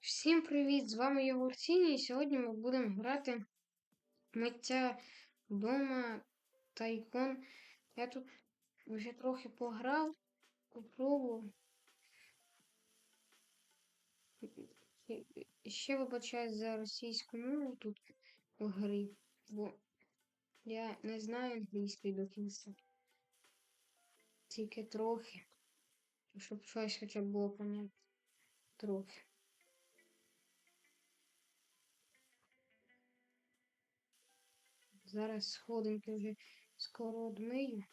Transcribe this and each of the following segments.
Всім привіт! З вами Єгор Сіній, і сьогодні ми будемо грати миття дома Тайкон. Я тут вже трохи пограв, і Ще вибачаюсь за російську мову тут в грі, бо я не знаю англійської до кінця. Тільки трохи. Щоб щось хоча б було понятно. Трохи. Зараз сходинки вже скоро одмию.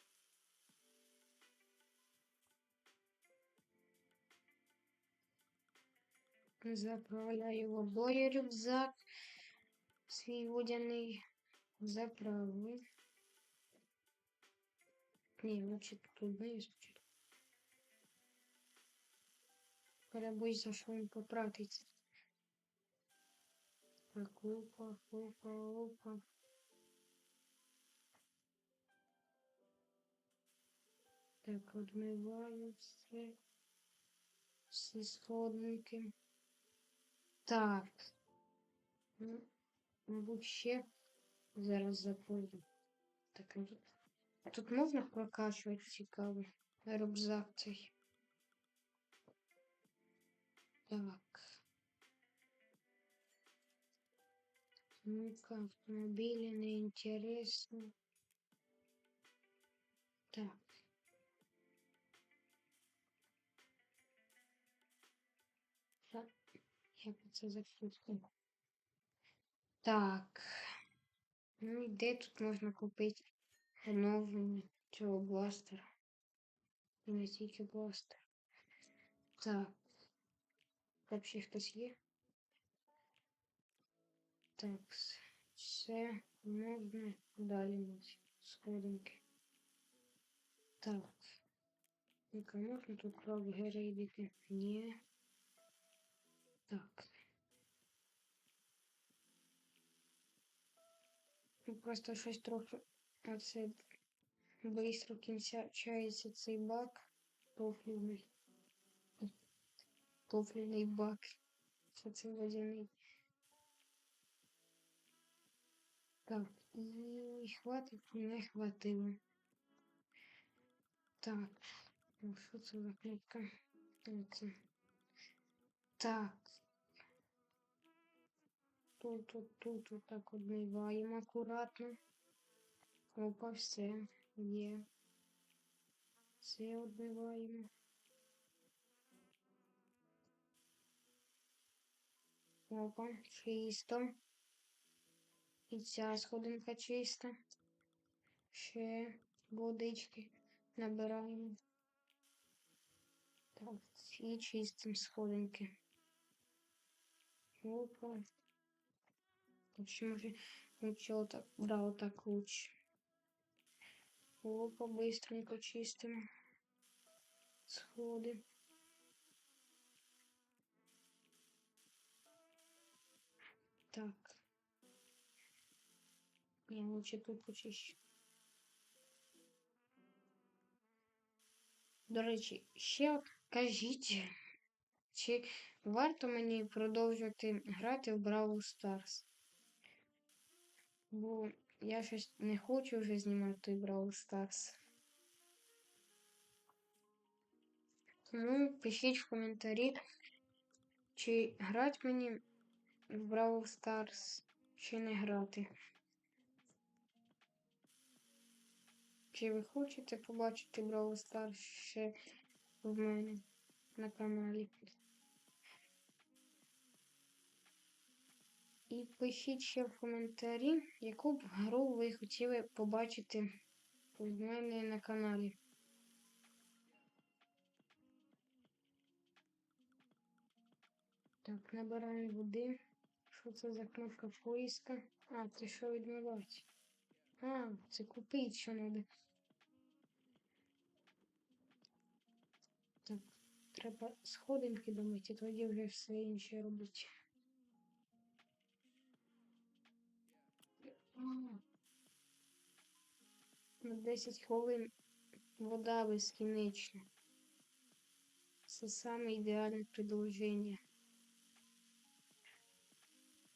Заправляю водою рюкзак. Свій водяний заправив. Ні, лучше тут одмию спочатку. Перебуйся, що він поправиться. Так, опа, опа, опа. Так, одмиваю все. Всі сходники. Так. Ну, мабуть, ще зараз запойду. Так, тут, а тут можна прокачувати цікаво. Рюкзак цей. Так. Ну-ка, автомобили неинтересно. Так. Так, як це закрутити? Так. Ну і де тут можна купити оновлення цього бластера? І не тільки бластер. Так. Взагалі хтось є? Так, все можна далі нас сходинки. Так. Ну-ка, можна тут правда рейдити? Ні. Так. Ну, Просто щось трохи оце бистро кінчається цей бак. Тофлівний. Тофлівний бак. Що це водяний. Так, і хватить, не хватило. Так. Ну, що це за кнопка? Оце. Так. Тут, тут, тут, тут так одмиваємо акуратно. Опа, все є. Все одмиваємо. Опа, чисто. І ця сходинка чиста. Ще водички набираємо. Так, і чистим сходинки. Опа. Може, нічого так, да, отак лучше. Опа, быстренько чистимо. Сходи. Так. Я лучше тут почищу. До речі, ще кажіть, чи варто мені продовжувати грати в Бравл Старс? Бо я щось не хочу вже знімати той Бравл Старс. Тому пишіть в коментарі, чи грати мені в Бравл Старс, чи не грати. Чи ви хочете побачити Бравл Старс ще в мене на каналі? І пишіть ще в коментарі, яку б гру ви хотіли побачити в мене на каналі. Так, набираємо води. Що це за кнопка поиска? А, це що відмивати? А, це купити що треба. Так, треба сходинки домити, тоді вже все інше робити. На 10 хвилин вода безкінечна. Це саме ідеальне продовження.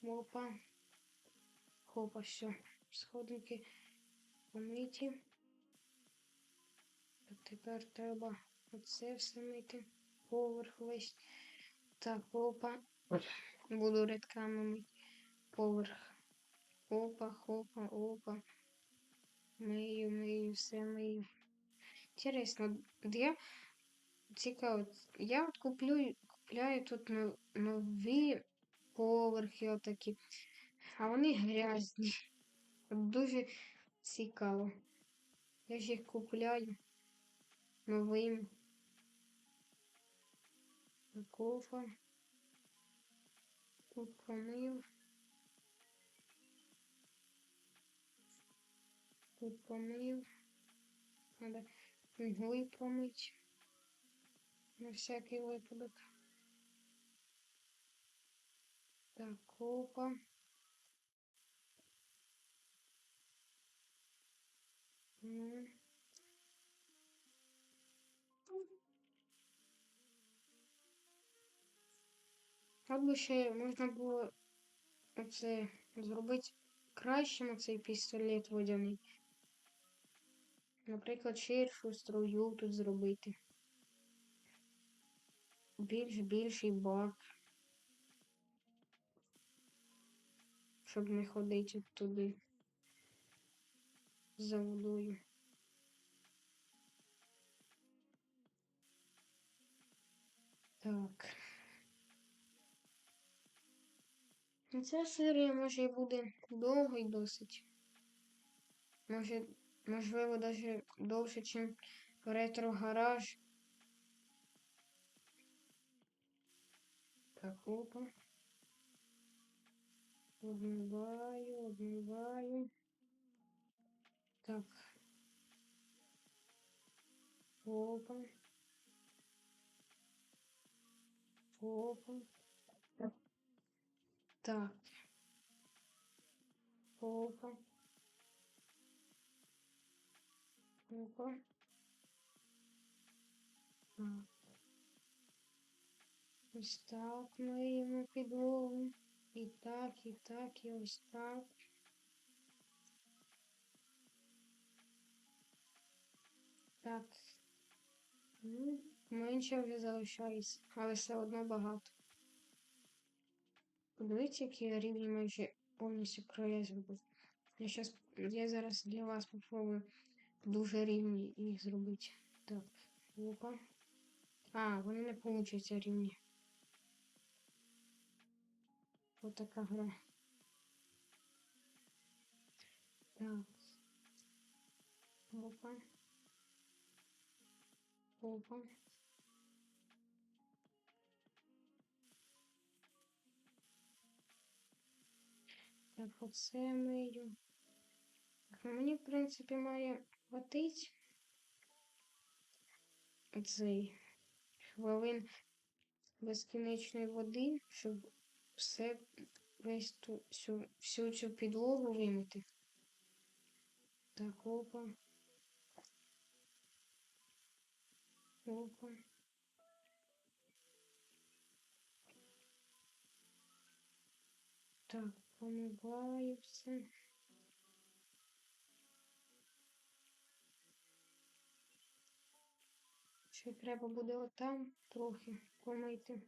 Хопа. Хопа, все. Сходники помиті. Тепер треба оце все мити. Поверх весь. Так, хопа. Буду рядками мити. Поверх. Опа, хопа, опа. Мию, мию, все мию. Інтересно, от я цікаво, я от куплю, купляю тут нові поверхи отакі, а вони грязні. Дуже цікаво. Я ж їх купляю новими. Кофа. Тут помив. Тут помив. Надо угли помыть. На всякий випадок. Так, опа. Ну. От би ще можна було оце зробити кращим оцей пістолет водяний. Наприклад, ширшу струю тут зробити. Більш більший бак. Щоб не ходити туди за водою. Так. Ця серія може і буде довго досить. Може, можливо, навіть довше, ніж ретро-гараж. Так, опа. Обмиваю, обмиваю. Так. Опа. Опа. Так. Опа. Опа. Так. Ось так миємо підлогу. І так, і так, і ось так. Так. Ну, менше вже залишається, але все одно багато. Подивіться, які я рівні майже повністю края зробив. Я щас, я зараз для вас попробую дуже рівні їх зробити. Так, опа. А, вони не получаться рівні. Ось така гра. Так. Опа. Опа. Так, оце мию. Мені, в принципі, має хватить цей хвилин безкінечної води, щоб все весь ту всю, всю цю підлогу вимити. Так, опа. Опа. Так, помиваю все. Ще треба буде отам трохи помити.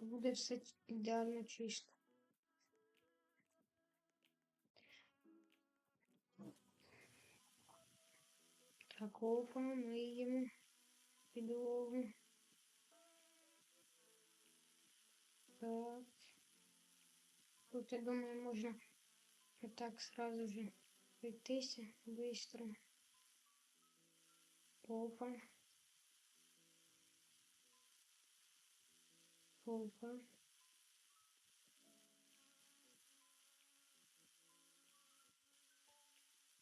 Буде все ідеально чисто. Так, опа, миємо підлогу. Так. Тут, я думаю, можна так сразу же пройтися быстро. Опа. Опа.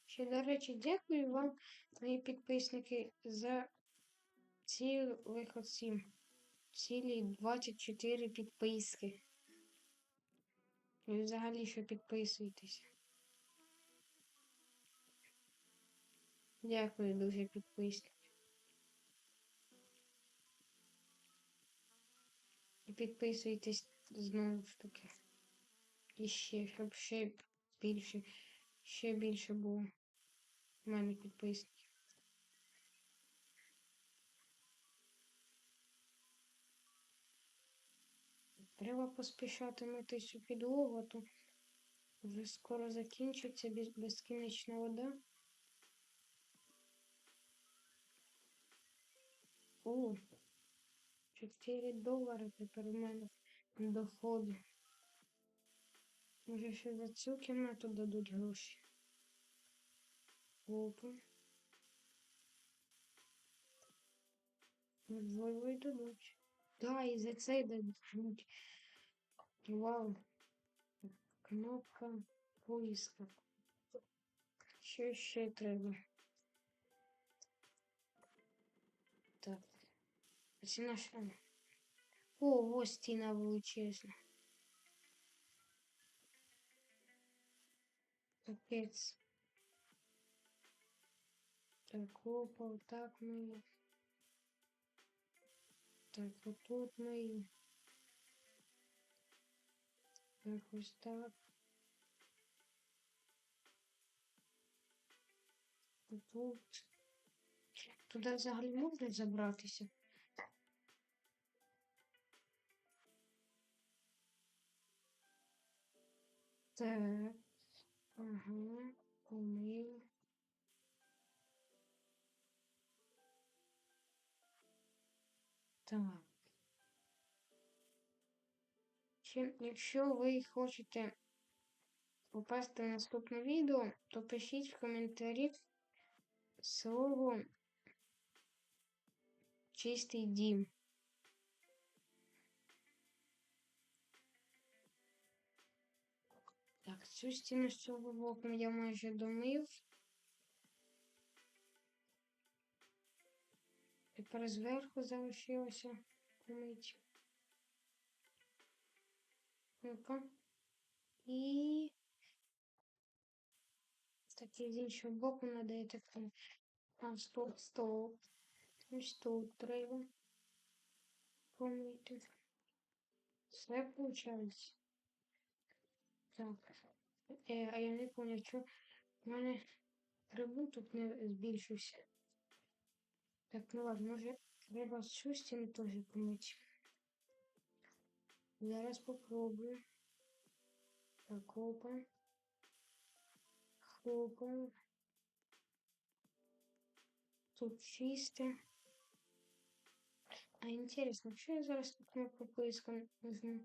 Ще, до речі, дякую вам, мої підписники, за цілих оці цілі 24 підписки. Ви взагалі що підписуєтесь. Дякую дуже підписники. Підписуйтесь знову ж таки. І ще, щоб ще більше, ще більше було. У мене підписників. Треба поспішати мити цю підлогу, то вже скоро закінчиться без, безкінечна вода. О, 4 долари тепер у мене доходи. Може ще за цю кімнату дадуть гроші. Опа. Можливо, і дадуть. Да, і за це й дадуть. Вау. Кнопка поиска. Що ще треба? Це наша. О, ось стіна величезна. Капець. Так, опа, отак ми. Так, отут ми. Так, ось так. Тут. Туди взагалі можна забратися? Так. Ага. Помив. Так. Чи, якщо ви хочете попасти в наступне відео, то пишіть в коментарі слово чистий дім. Так, цю стіну з цього боку я майже домив. Тепер зверху залишилося помити. Ну-ка. І так, і з іншого боку надо я так там. А, стоп, стоп. Ось тут треба помити. Все виходить. Так. Е, а я не понял, що в мене трибун тут не збільшився. Так, ну ладно, може треба цю стіну теж помити. Зараз попробую. Так, опа. Хлопаем. Тут чисто. А интересно, що я зараз тут поиска нажму?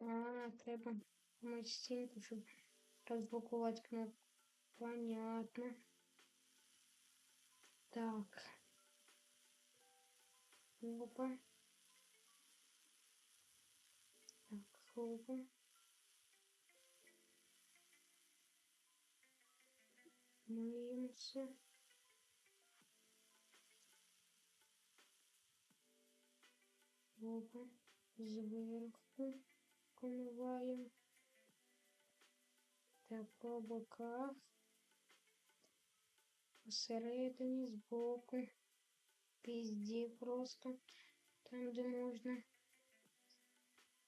А, треба помити стінку, щоб розблокувати кнопку. Понятно. Так. Опа. Так, хлопаем. Миемся. Опа. Зверху помиваємо. Так, по боках. Посередині, збоку. Везде просто. Там, де можна.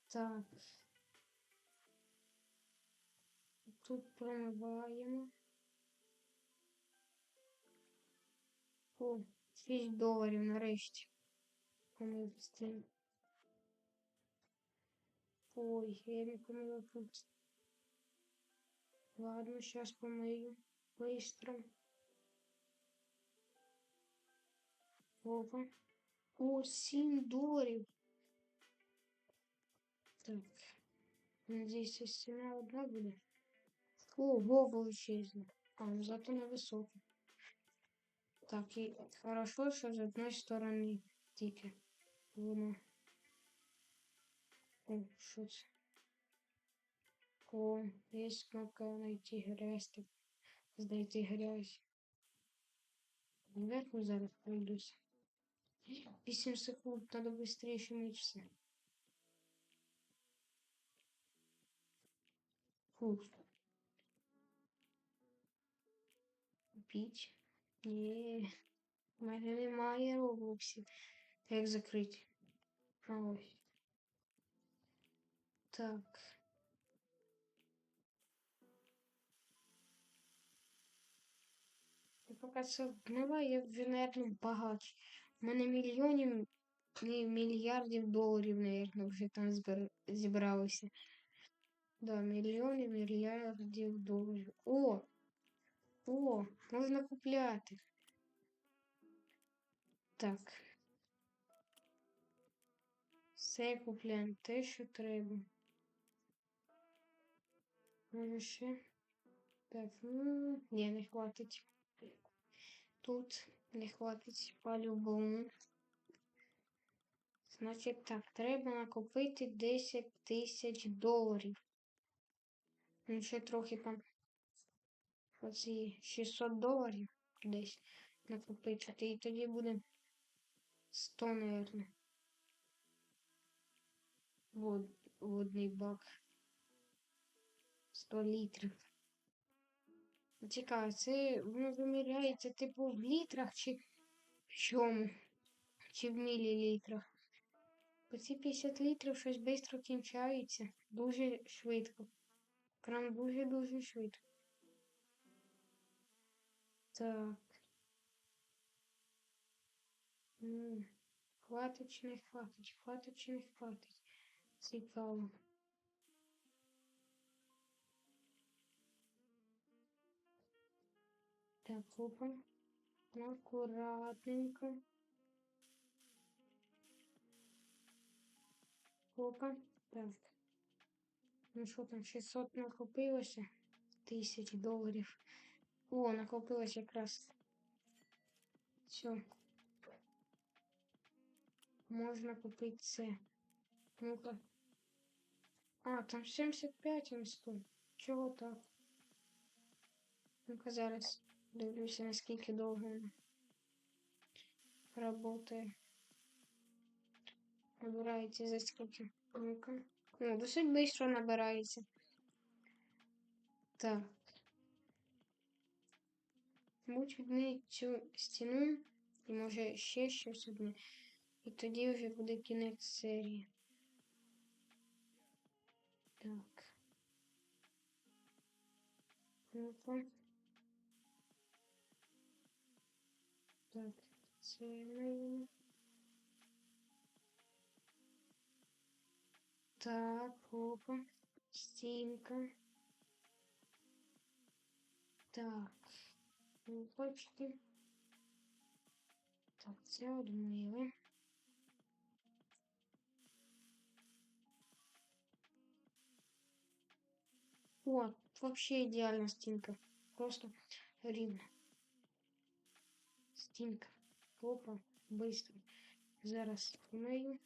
Так. Тут промиваємо. О, 6 доларів нарешті. Помив стіл. Ой, я не помила. Ладно, сейчас помою. Быстро. Опа. О, 7 долларов. Так. Надеюсь, стена одна будет. О, Вова исчезла. А, ну зато на высокий. Так, і хорошо, що з одної сторони тільки воно. О, що О, є кнопка знайти грязь, так знайти грязь. Наверху зараз пройдусь. 8 секунд, надо быстрее мыться. Фух. Купить. Ні. У мене немає роблоксів. Як закрити? Ось. Так. Поки це вмиває, я вже, наверное, багач. У мене мільйонів, ні, мільярдів доларів, наверное, вже там збир... зібралося. Да, мільйони, мільярдів доларів. О! О, можна купляти. Так. Все купляємо те, що треба. Може ще. Так, ну, ні, не хватить. Тут не хватить по-любому. Значить так, треба накопити 10 тисяч доларів. Ну, ще трохи там оці 600 доларів десь накопичити. І тоді буде 100, наверное. Вод, водний бак. 100 літрів. Цікаво, це воно виміряється типу в літрах чи в чому? Чи в мілілітрах? Бо ці 50 літрів щось швидко кінчаються. Дуже швидко. Прям дуже-дуже швидко. Так. Хватить не хватить? Хватить не хватить? Цікаво. Так, опа. Аккуратненько. Опа. Так. Ну що там, 600 накопилося? Тисяч доларів. О, накопилось якраз. Все. Можна купити це. Ну-ка. А, там 75 а не 100. Чого так? Ну-ка зараз дивлюся, наскільки довго работає. Набирається за скільки. Ну-ка. Ну, досить швидко набирається. Так. Будь відмінити цю стіну і може ще щось одне. І тоді вже буде кінець серії. Так. Ну-ка. Так, наверное. Так, опа. Стінка. Так. Лупочки. Так, це одмили. О, вообще идеальная стенка. Просто рівна. Стінка. Опа, быстро. Зараз помию.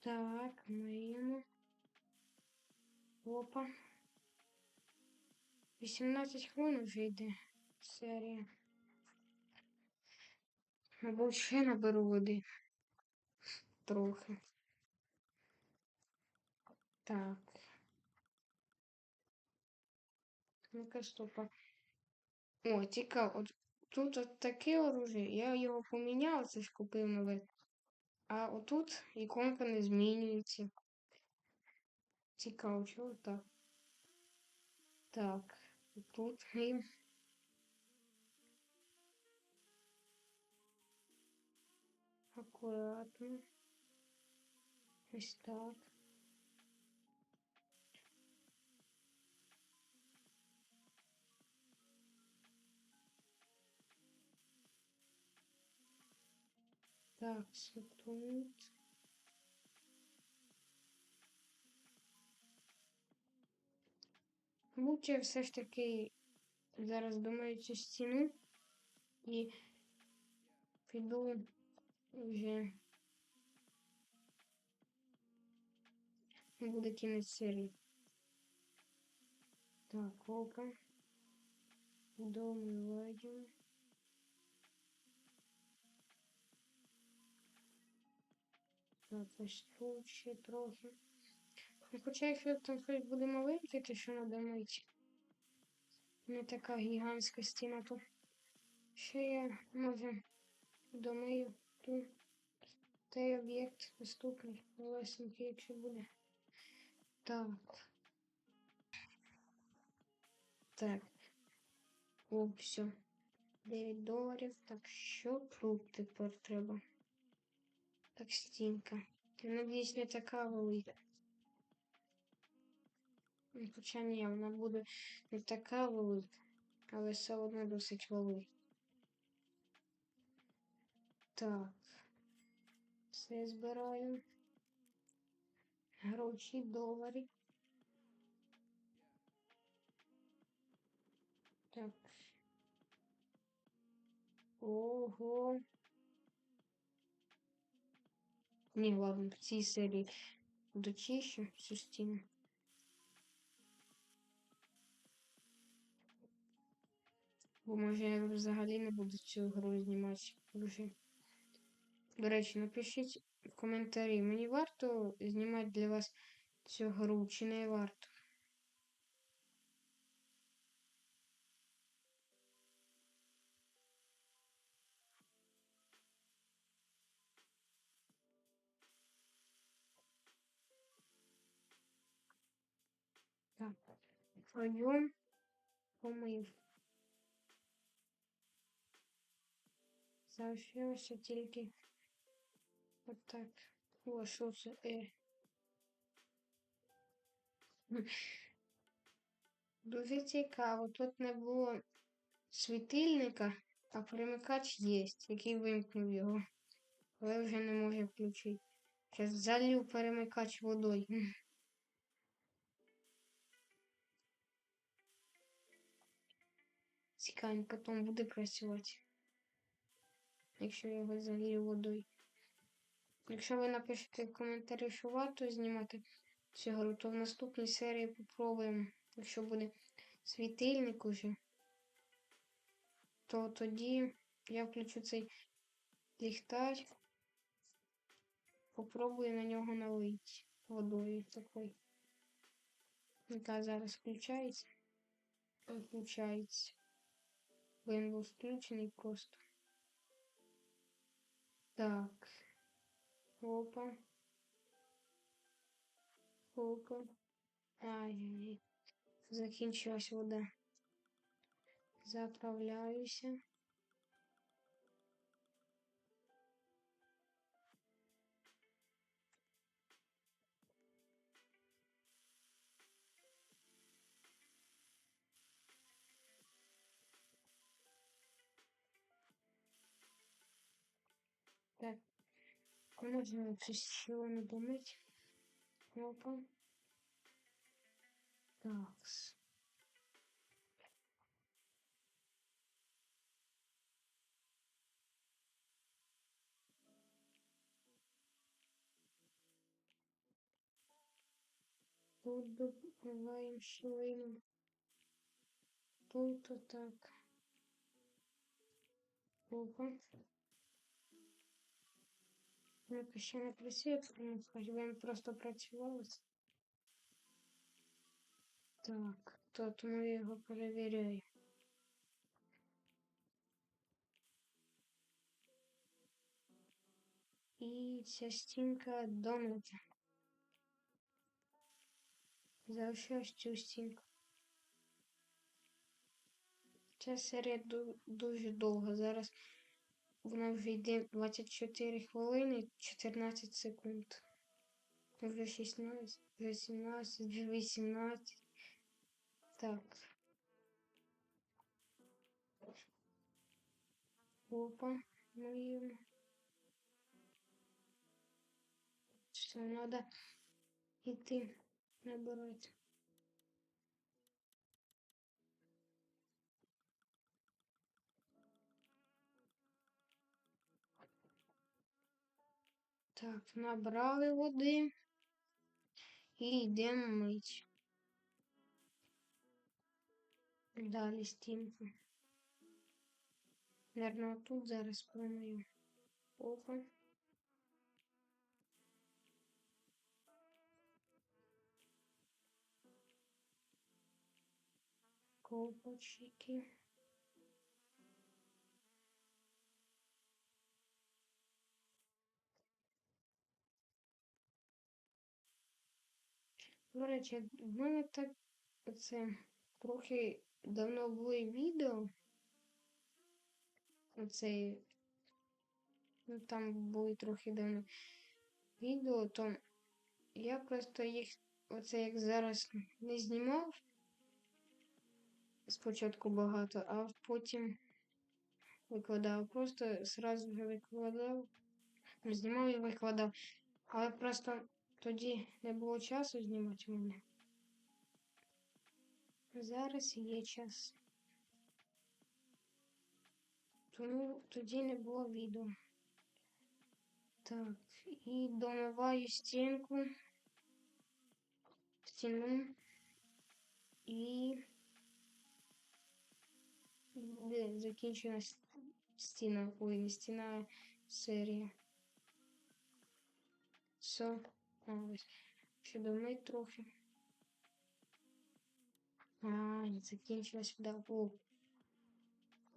Так, миємо. Опа. 18 хвилин вже йде серія. Або ще наберу води. Трохи. Так. Ну-ка, стопа. О, цікаво. От тут от таке оружие. Я його поміняв, це ж купив нове. А отут іконка не змінюється. Цікаво, чого так? Так, тут і... Акуратно. Ось так. Так, тут. Лучше все ж таки зараз думаю цю стіну і піду вже буде кінець серії. Так, опа. Домиваємо. Так, ось тут ще трохи. Ну, Хоча якщо там щось буде маленьке, то що треба мити. Не така гігантська стіна тут. Ще я може домию ту той об'єкт наступний. Малесенький, якщо буде. Так. Так. О, все. 9 доларів. Так, що тут тепер треба? Так, стінка. Надіюсь, не така велика. Ну, Хоча ні, вона буде не така велика, але все одно досить велика. Так. Все збираю. Гроші, долари. Так. Ого. Ні, ладно, в цій серії дочищу всю стіну. Бо може я взагалі не буду цю гру знімати вже. До речі, напишіть в коментарі, мені варто знімати для вас цю гру чи не варто. Так, пойдем помив. Залишилося тільки отак. О, що це? Е. Дуже цікаво. Тут не було світильника, а перемикач є, який вимкнув його. Але вже не може включити. Зараз залью перемикач водою. Цікавенько, потім буде працювати. Якщо я його залью водою. Якщо ви напишете в коментарі, що варто знімати цю гру, то в наступній серії попробуємо. Якщо буде світильник уже, то тоді я включу цей ліхтар. Попробую на нього налити водою такою. Яка зараз включається. Включається. Він був включений просто. Так. Опа. Опа. Ай-яй. Закінчилась вода. Заправляюся. Так. Можна щось не помить. Опа. Такс. Тут добиваем швейну. Тут так. Опа. Ну, ще не працює, хоч він просто працював. Так, тому я його перевіряю. І ця стінка домиться. Залишилось цю стінку. Ця серія дуже довга. Зараз вона вже йде 24 хвилини 14 секунд. Вже 16, вже 17, вже 18. Так. Опа, мы Все, надо идти набирать. Так, набрали води і йдемо мить. Далі стінку. Наверно, тут зараз промию. Опа. Опачики. До речі, в мене так це трохи давно були відео. Оце, ну там були трохи давно відео, то я просто їх оце як зараз не знімав спочатку багато, а потім викладав. Просто зразу вже викладав, знімав і викладав. Але просто тоді не було часу знімати мене. Зараз є час. Тому тоді не було відео. Так, і домиваю стінку, стіну і закінчена стіна, ой, не стіна серія. Все, а, ось. Ще домить трохи. А, закінчилась да. О.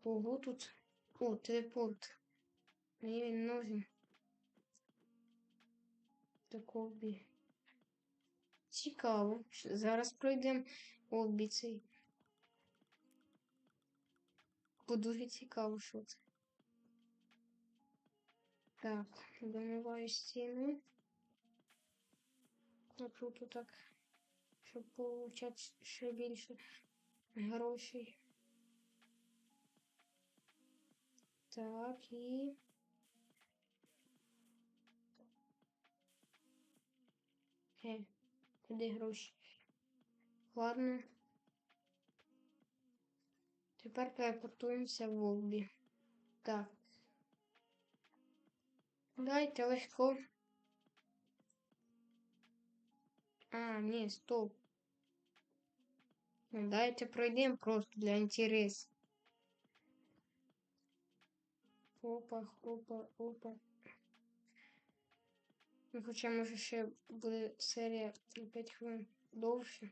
Ого, тут. О, телепорт. Мені він нужен. Так обі. Цікаво. Зараз пройдемо обі цей. Бо дуже цікаво, що це. Так, домиваю стіну. Накруту так, щоб получати ще більше грошей. Так, і. Хе, куди гроші? Ладно. Тепер телепортуємося в лобі. Так. Дайте легко. А, ні, стоп. Дайте пройдемо просто для інтересу. Опа, опа, опа. Ну, хоча може ще буде серія на 5 хвилин довше.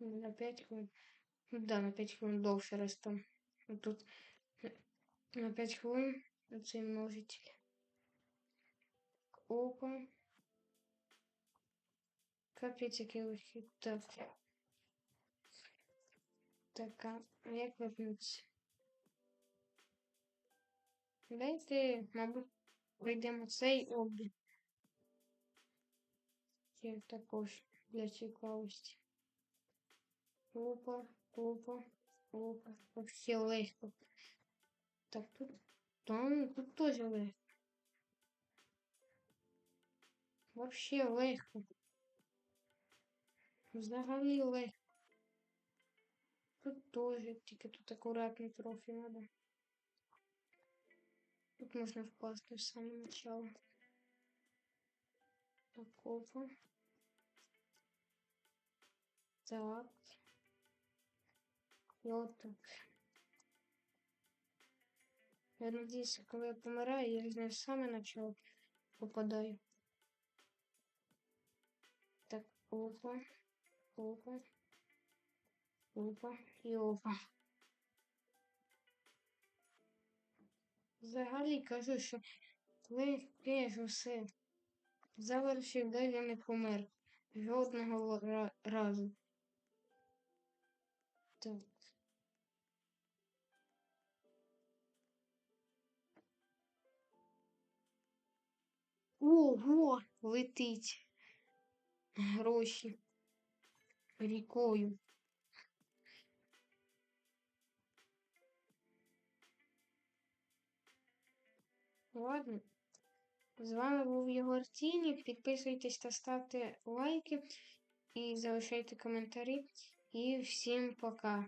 На 5 хвилин. Ну да, на 5 хвилин довше раз там. Тут на 5 хвилин цей множитель. Опа. Капець, який легкий. Так. Так, а як випнуться? Дайте, мабуть, пройдемо цей обід. Є також для цікавості. Опа, опа, опа. Вообще легко. Так, тут. Там тут теж легко. Вообще легко. Взагалі легко. Тут теж, тільки тут акуратно трохи надо. Тут можна впасти в саме начало. Так, опа. Так. І от так. Я надіюсь, коли я помираю, я не в саме начало попадаю. Так, опа, опа, опа і опа. Взагалі кажу, що коли усе, завершив, де я не помер. Жодного ра- разу. Так. Ого, летить. Гроші. Рікою. Ладно. З вами був Єгор Тінік. Підписуйтесь та ставте лайки і залишайте коментарі. І всім пока.